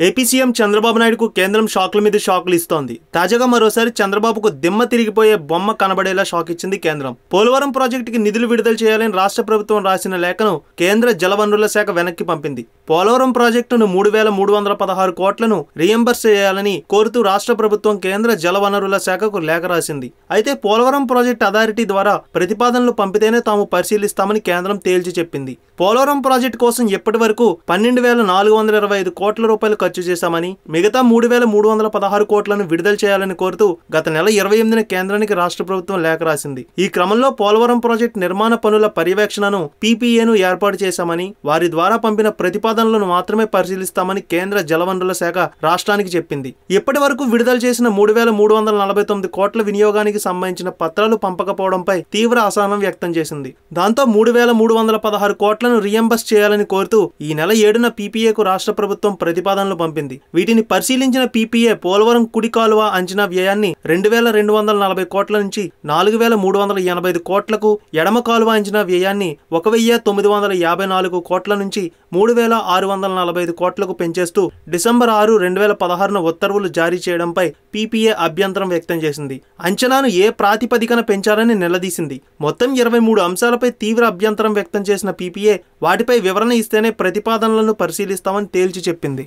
AP CM Chandrababu నాయుడుకు కేంద్రం షాకుల మీద షాక్లు ఇస్తోంది. తాజాగా మరోసారి చంద్రబాబుకు దిమ్మ తిరిగిపోయే బొమ్మ కనబడేలా షాక్ ఇచ్చింది కేంద్రం. పోలవరం ప్రాజెక్టుకి నిధులు విడుదల చేయాలని రాష్ట్ర ప్రభుత్వం రాసిన లేఖను కేంద్ర జలవనరుల శాఖ వెనక్కి పంపింది. పోలవరం ప్రాజెక్టును మూడు వేల మూడు వందల పదహారు కోట్లను రియంబర్స్ చేయాలని కోరుతూ రాష్ట్ర ప్రభుత్వం కేంద్ర జలవనరుల శాఖకు లేఖ రాసింది. అయితే పోలవరం ప్రాజెక్టు అథారిటీ ద్వారా ప్రతిపాదనలు పంపితేనే తాము పరిశీలిస్తామని కేంద్రం తేల్చి చెప్పింది. పోలవరం ప్రాజెక్టు కోసం ఇప్పటి వరకు పన్నెండు వేల నాలుగు వందల ఇరవై ఐదు కోట్ల రూపాయలు ఖర్చు చేశామని మిగతా మూడు వేల మూడు వందల పదహారు కోట్లను విడుదల చేయాలని కోరుతూ గత నెల ఇరవై ఎనిమిదిన కేంద్రానికి రాష్ట్ర ప్రభుత్వం లేఖ రాసింది. ఈ క్రమంలో పోలవరం ప్రాజెక్టు నిర్మాణ పనుల పర్యవేక్షణను పీపీఏను ఏర్పాటు చేశామని వారి ద్వారా పంపిన ప్రతిపాదనలను మాత్రమే పరిశీలిస్తామని కేంద్ర జలవనరుల శాఖ రాష్ట్రానికి చెప్పింది. ఇప్పటి వరకు విడుదల చేసిన మూడు వేల మూడు వందల నలభై తొమ్మిది కోట్ల వినియోగానికి సంబంధించిన పత్రాలు పంపకపోవడంపై తీవ్ర అసహనం వ్యక్తం చేసింది. దాంతో మూడు వేల మూడు వందల పదహారు కోట్లను రియంబర్స్ చేయాలని కోరుతూ ఈ నెల ఏడున పీపీఏకు రాష్ట్ర ప్రభుత్వం ప్రతిపాదనలు పంపింది. వీటిని పరిశీలించిన పీపీఏ పోలవరం కుడి కాలువ అంచనా వ్యయాన్ని రెండు వేల రెండు వందల నలభై కోట్ల నుంచి నాలుగు వేల మూడు వందల ఎనభై ఐదు కోట్లకు ఎడమ కాలువ అంచనా వ్యయాన్ని ఒక వెయ్యి తొమ్మిది వందల యాభై నాలుగు కోట్ల నుంచి మూడు వేల ఆరు వందల నలభై ఐదు కోట్లకు పెంచేస్తూ డిసెంబర్ ఆరు రెండు వేల పదహారున ఉత్తర్వులు జారీ చేయడంపై పీపీఏ అభ్యంతరం వ్యక్తం చేసింది. అంచనాను ఏ ప్రాతిపదికన పెంచాలని నిలదీసింది. మొత్తం ఇరవై మూడు అంశాలపై తీవ్ర అభ్యంతరం వ్యక్తం చేసిన పీపీఏ వాటిపై వివరణ ఇస్తేనే ప్రతిపాదనలను పరిశీలిస్తామని తేల్చి చెప్పింది.